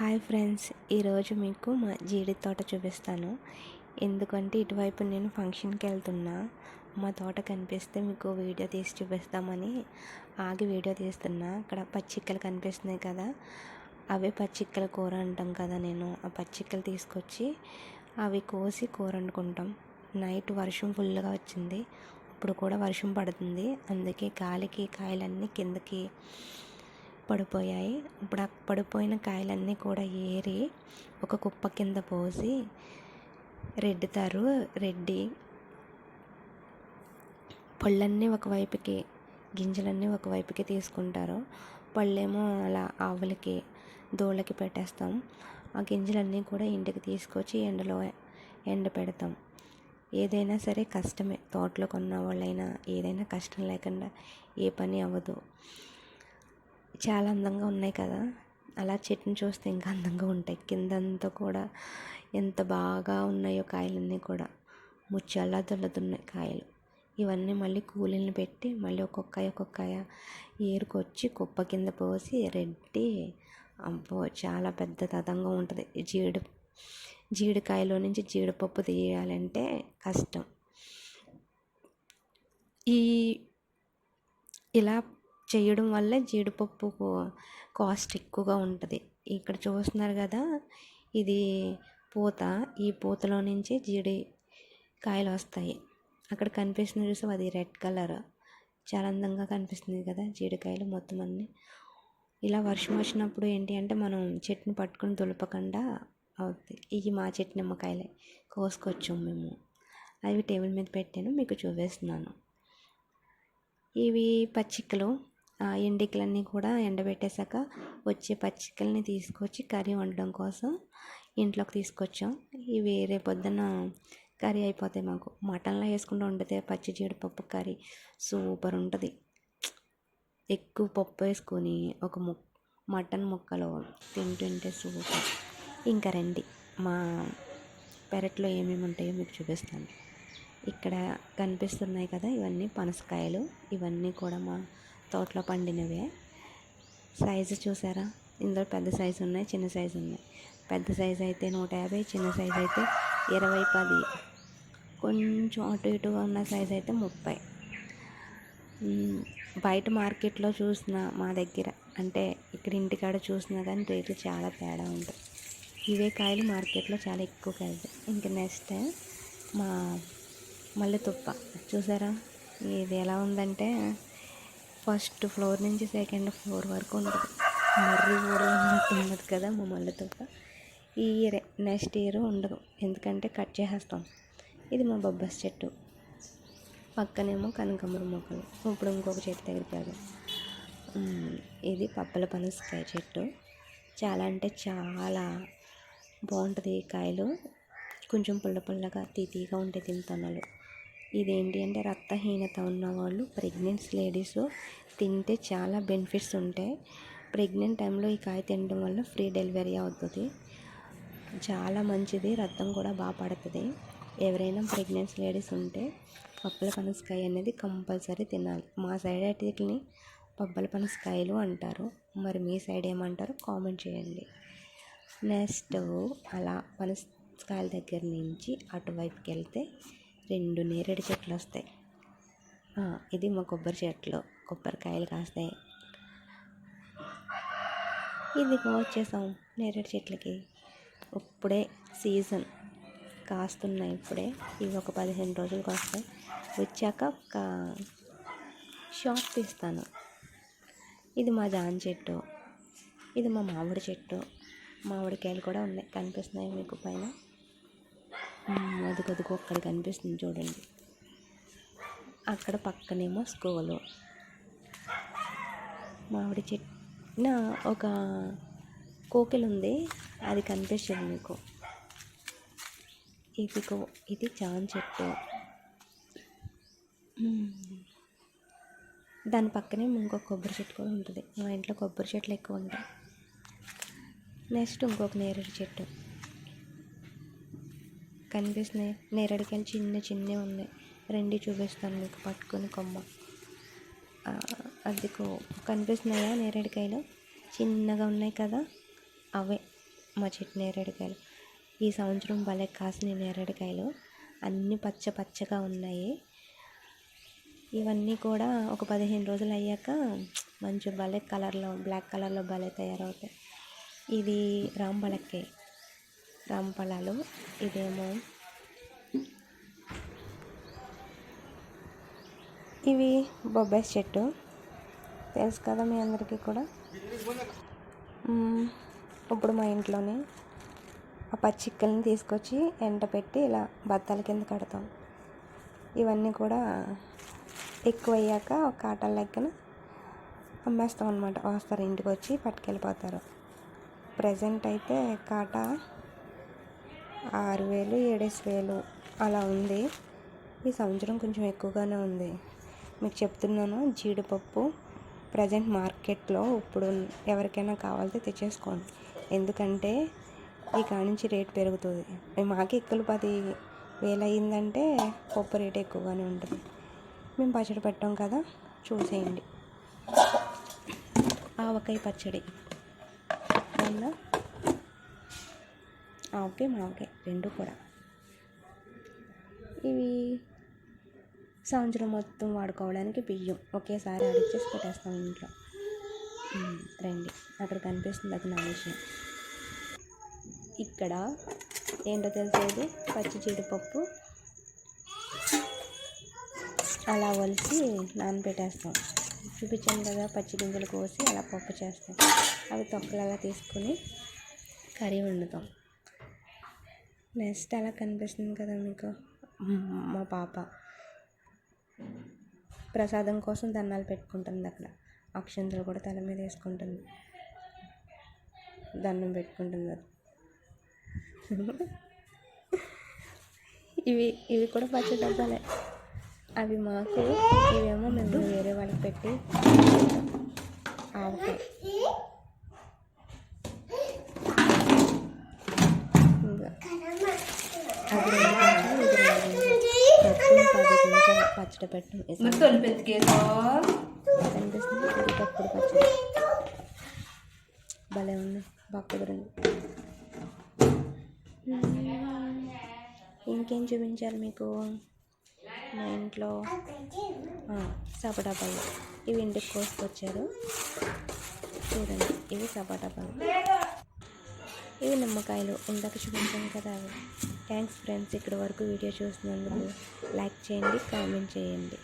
Hi friends ఈరోజు మీకు మా జీడి తోట చూపిస్తాను. ఎందుకంటే ఇటువైపు నేను ఫంక్షన్కి వెళ్తున్నా. మా తోట కనిపిస్తే మీకు వీడియో తీసి చూపిస్తామని ఆగి వీడియో తీస్తున్నా. అక్కడ పచ్చిక్కలు కనిపిస్తున్నాయి కదా అవే పచ్చిక్కల కూర అంటాం కదా నేను. ఆ పచ్చిక్కలు తీసుకొచ్చి అవి కోసి కూర వండుకుంటాం. నైట్ వర్షం ఫుల్గా వచ్చింది. ఇప్పుడు కూడా వర్షం పడుతుంది. అందుకే గాలికి కాయలన్నీ కిందకి పడిపోయాయి. ఇప్పుడు ఆ పడిపోయిన కాయలన్నీ కూడా ఏరి ఒక కుప్ప కింద పోసి రెడ్డుతారు. రెడ్డి పళ్ళన్నీ ఒకవైపుకి గింజలన్నీ ఒకవైపుకి తీసుకుంటారు. పళ్ళేమో అలా ఆవులకి దూళ్ళకి పెట్టేస్తాం. ఆ గింజలన్నీ కూడా ఇంటికి తీసుకొచ్చి ఎండలో ఎండ పెడతాం. ఏదైనా సరే కష్టమే. తోటలో కొన్న వాళ్ళైనా ఏదైనా కష్టం లేకుండా ఏ పని అవ్వదు. చాలా అందంగా ఉన్నాయి కదా. అలా చెట్టుని చూస్తే ఇంకా అందంగా ఉంటాయి. కిందంతా కూడా ఎంత బాగా ఉన్నాయో కాయలన్నీ కూడా. ముచ్చాలా దొల్లుతున్నాయి కాయలు. ఇవన్నీ మళ్ళీ కూలీని పెట్టి మళ్ళీ ఒక్కొక్కాయ ఒక్కొక్కాయ ఏరుకొచ్చి కుప్ప కింద పోసి రెడ్డి అబ్బో చాలా పెద్ద తతంగా ఉంటుంది. జీడి జీడికాయలో నుంచి జీడిపప్పు తీయాలంటే కష్టం. ఈ ఇలా చేయడం వల్ల జీడిపప్పు కాస్ట్ ఎక్కువగా ఉంటుంది. ఇక్కడ చూస్తున్నారు కదా ఇది పూత ఈ పూతలో నుంచి జీడి కాయలు వస్తాయి. అక్కడ కనిపిస్తుంది చూసి అది రెడ్ కలర్. చాలా అందంగా కనిపిస్తుంది కదా జీడికాయలు మొత్తం అన్నీ. ఇలా వర్షం వచ్చినప్పుడు ఏంటి అంటే మనం చెట్టుని పట్టుకుని దులపకుండా అవుతుంది ఇవి మా చెట్టు నిమ్మకాయలే కోసుకొచ్చాం మేము. అవి టేబుల్ మీద పెట్టాను మీకు చూపిస్తున్నాను. ఇవి పచ్చికలు ఎండికలన్నీ కూడా ఎండబెట్టేశాక వచ్చే పచ్చికల్ని తీసుకొచ్చి కర్రీ వండడం కోసం ఇంట్లోకి తీసుకొచ్చాం. ఇవి రేపు పొద్దున్న కర్రీ అయిపోతాయి మాకు. మటన్లో వేసుకుంటూ వండితే పచ్చి జీడిపప్పు కర్రీ సూపర్ ఉంటుంది. ఎక్కువ పప్పు వేసుకొని ఒక ము మటన్ ముక్కలు తింటుంటే సూపర్. ఇంకా రండి. మా పెరట్లో ఏమేమి ఉంటాయో మీకు చూపిస్తాను. ఇక్కడ కనిపిస్తున్నాయి కదా ఇవన్నీ పనసకాయలు. ఇవన్నీ కూడా మా తోటలో పండినవే. సైజు చూసారా? ఇందులో పెద్ద సైజు ఉన్నాయి చిన్న సైజు ఉన్నాయి. పెద్ద సైజు అయితే నూట యాభై చిన్న సైజు అయితే ఇరవై పది. కొంచెం అటు ఇటుగా ఉన్న సైజు అయితే ముప్పై. బయట మార్కెట్లో చూసిన మా దగ్గర అంటే ఇక్కడ ఇంటికాడ చూసినా కానీ రేట్లు చాలా తేడా ఉంటుంది ఇవే కాయలు మార్కెట్లో చాలా ఎక్కువ వెళ్తాయి ఇంకా నెక్స్ట్ మా మల్లె తుప్ప. చూసారా? ఇది ఎలా ఉందంటే ఫస్ట్ ఫ్లోర్ నుంచి సెకండ్ ఫ్లోర్ వరకు ఉంటుంది. మర్రి కూడా ఉన్నట్టు ఉన్నది కదా మా మల్లె ఈ ఇయర్ నెక్స్ట్ ఇయర్ ఉండదు. ఎందుకంటే కట్ చేసేస్తాం. ఇది మా బొబ్బస్ చెట్టు. పక్కనేమో కనకాంబరం మొక్కలు. ఇప్పుడు ఇంకొక చెట్టు దగ్గరికి వెళ్దాం. ఇది పప్పల పనసకాయ చెట్టు. చాలా అంటే చాలా బాగుంటుంది కాయలు. కొంచెం పుల్ల పుల్లగా తీతీగా ఉంటాయి తింతనలు ఇదేంటి అంటే రక్తహీనత ఉన్నవాళ్ళు ప్రెగ్నెంట్ లేడీస్ తింటే చాలా బెనిఫిట్స్ ఉంటాయి. ప్రెగ్నెంట్ టైంలో ఈ కాయ తినడం వల్ల ఫ్రీ డెలివరీ అవుతుంది. చాలా మంచిది రక్తం కూడా బాగా పడుతుంది. ఎవరైనా ప్రెగ్నెంట్ లేడీస్ ఉంటే పప్పుల పనసకాయ అనేది కంపల్సరీ తినాలి. మా సైడ్ వీటిని పబ్బల పనసకాయలు అంటారు. మరి మీ సైడ్ ఏమంటారు కామెంట్ చేయండి. నెక్స్ట్ అలా పనసకాయల దగ్గర నుంచి అటువైపుకి వెళ్తే రెండు నేరేడు చెట్లు వస్తాయి. ఇది మా కొబ్బరి చెట్లు. కొబ్బరికాయలు కాస్తాయి. ఇది వచ్చేసాం నేరేడు చెట్లకి? ఇప్పుడే సీజన్. కాస్తున్నాయి ఇప్పుడే. ఇవి ఒక పదిహేను రోజులకు వస్తాయి. వచ్చాక ఒక షాప్ తీస్తాను. ఇది మా జాన్ చెట్టు. ఇది మా మామిడి చెట్టు. మామిడికాయలు కూడా ఉన్నాయి. కనిపిస్తున్నాయి మీకు పైన. అది కొద్దిగా అక్కడ కనిపిస్తుంది చూడండి. అక్కడ పక్కనేమో స్కూలు. మామిడి చెట్న ఒక కోకిలు ఉంది అది కనిపిస్తుంది మీకు. ఇది కో ఇది చాన్ చెట్టు. దాని పక్కనే ఇంకొక కొబ్బరి చెట్టు కూడా ఉంటుంది. మా ఇంట్లో కొబ్బరి చెట్లు ఎక్కువ ఉంటాయి. నెక్స్ట్ ఇంకొక నేరేడు చెట్టు. కనిపిస్తున్నాయి. నేరేడుకాయలు చిన్న చిన్నవి ఉన్నాయి. రెండు చూపిస్తాను మీకు పట్టుకుని కొమ్మ. అదికో కనిపిస్తున్నాయా నేరేడుకాయలు? చిన్నగా ఉన్నాయి కదా. అవే మా చెట్టు నేరేడుకాయలు. ఈ సంవత్సరం భలే కాసిన నేరేడుకాయలు. అన్నీ పచ్చ పచ్చగా ఉన్నాయి. ఇవన్నీ కూడా ఒక పదిహేను రోజులు అయ్యాక మంచి భలే కలర్లో బ్లాక్ కలర్లో భలే తయారవుతాయి. ఇది రాంబలక్కే రాంపలాలు. ఇదేమో ఇవి బొబ్బాయి చెట్టు. తెలుసు కదా మీ అందరికీ కూడా? ఇప్పుడు మా ఇంట్లోనే ఆ పచ్చిక్కల్ని తీసుకొచ్చి ఎండ పెట్టి ఇలా బత్తాల కింద కడతాం. ఇవన్నీ కూడా ఎక్కువ అయ్యాక ఒక లెక్కన అమ్మేస్తాం అనమాట వస్తారు ఇంటికి వచ్చి పట్టుకెళ్ళిపోతారు. ప్రజెంట్ అయితే కాటా ఆరు వేలు ఏడేసి వేలు అలా ఉంది. ఈ సంవత్సరం కొంచెం ఎక్కువగానే ఉంది. మీకు చెప్తున్నాను జీడిపప్పు ప్రజెంట్ మార్కెట్లో ఇప్పుడు ఎవరికైనా కావాలితే తెచ్చేసుకోండి. ఎందుకంటే ఈ నుంచి రేట్ పెరుగుతుంది. మాకు ఎక్కువ పది వేలు అయిందంటే పప్పు రేట్ ఎక్కువగానే ఉంటుంది. మేము పచ్చడి పెట్టాం కదా చూసేయండి. ఆవకాయ పచ్చడి. అవునా? ఆవకాయ మావకాయ రెండు కూడా. ఇవి సంవత్సరం మొత్తం వాడుకోవడానికి బియ్యం. ఒకేసారి అడిచేసి పెట్టేస్తాం ఇంట్లో. రండి. అక్కడ కనిపిస్తుంది అది నా విషయం. ఇక్కడ ఏంటో తెలిసేది పచ్చి జీడిపప్పు. అలా వలిసి నానబెట్టేస్తాం. చూపించాను కదా పచ్చి గింజలు కోసి అలా పప్పు చేస్తాం. అవి తొక్కలు అలా తీసుకుని కర్రీ వండుతాం. నెక్స్ట్ అలా కనిపిస్తుంది కదా మీకు. మా పాప. ప్రసాదం కోసం దండాలు పెట్టుకుంటుంది అక్కడ. అక్షంతలు కూడా తల మీద వేసుకుంటుంది. దండం పెట్టుకుంటుంది అది. ఇవి ఇవి కూడా పచ్చ డబ్బాలే. అవి మాకు ఇవేమో మేము వేరే వాళ్ళకి పెట్టి ఆవకాయ ఇంకా అది రెండు గింజలు, ఇది రెండు గింజలు. మొత్తం పది గింజలు కనిపిస్తుంది ఇది తప్పుడు పచ్చడి భలే ఉంది. బాగా కుదిరింది. ఇంకేం చూపించాలి మీకు? మా ఇంట్లో సపోటా పళ్ళు ఇవి ఇంటికి కోసుకొచ్చారు. చూడండి ఇవి సపోటా పళ్ళు ఇవి నిమ్మకాయలు. ఇందాక చూపించాను కదా అవి. థ్యాంక్స్ ఫ్రెండ్స్ ఇక్కడ వరకు వీడియో చూసినందుకు లైక్ చేయండి కామెంట్ చేయండి.